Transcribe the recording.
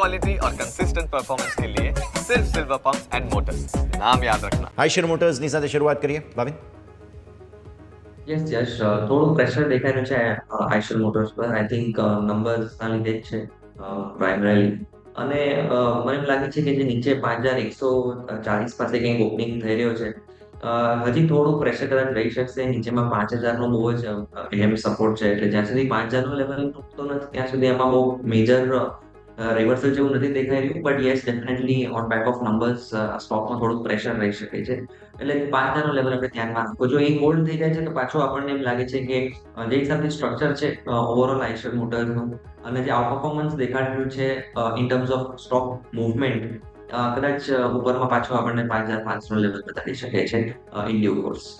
Quality और consistent performance के लिए सिर्फ सिल्वर पंप्स एंड मोटर्स नाम याद रखना આઈશર મોટર્સની સાથે શરૂઆત કરીએ ભાવિન યસ યસ થોડું પ્રેશર દેખાઈ રહ્યું છે આઈશર મોટર્સ પર આઈ થિંક નંબર્સના લીધે જ છે પ્રાઇમરીલી અને અ, મને એમ લાગે છે કે જે નીચે પાંચ હજાર એકસો ચાલીસ પાસે કંઈક ઓપનિંગ થઈ રહ્યો છે અ, હજી થોડું પ્રેશર કદાચ રહી શકશે નીચેમાં પાંચ હજારનો બહુ જ એમ સપોર્ટ છે એટલે જ્યાં સુધી પાંચ હજારનો લેવલ તૂટતો નથી ત્યાં સુધી એમાં બહુ મેજર રિવર્સલ જેવું નથી દેખાઈ રહ્યું but yes definitely on back of numbers સ્ટોકમાં થોડુંક પ્રેશર રહી શકે છે. એટલે પાંચ હજારનો લેવલ આપણે ધ્યાનમાં રાખો જો એ હોલ્ડ થઈ જાય છે, તો પાછો આપણને એમ લાગે છે કે જે હિસાબની સ્ટ્રક્ચર છે ઓવરઓલ આઈશર મોટરનું અને જે આઉટ પરફોર્મન્સ દેખાડી છે in terms of stock movement કદાચ ઉપરમાં પાછો આપણને પાંચ હજાર પાંચસો લેવલ બતાવી શકે છે ઇન કોર્સ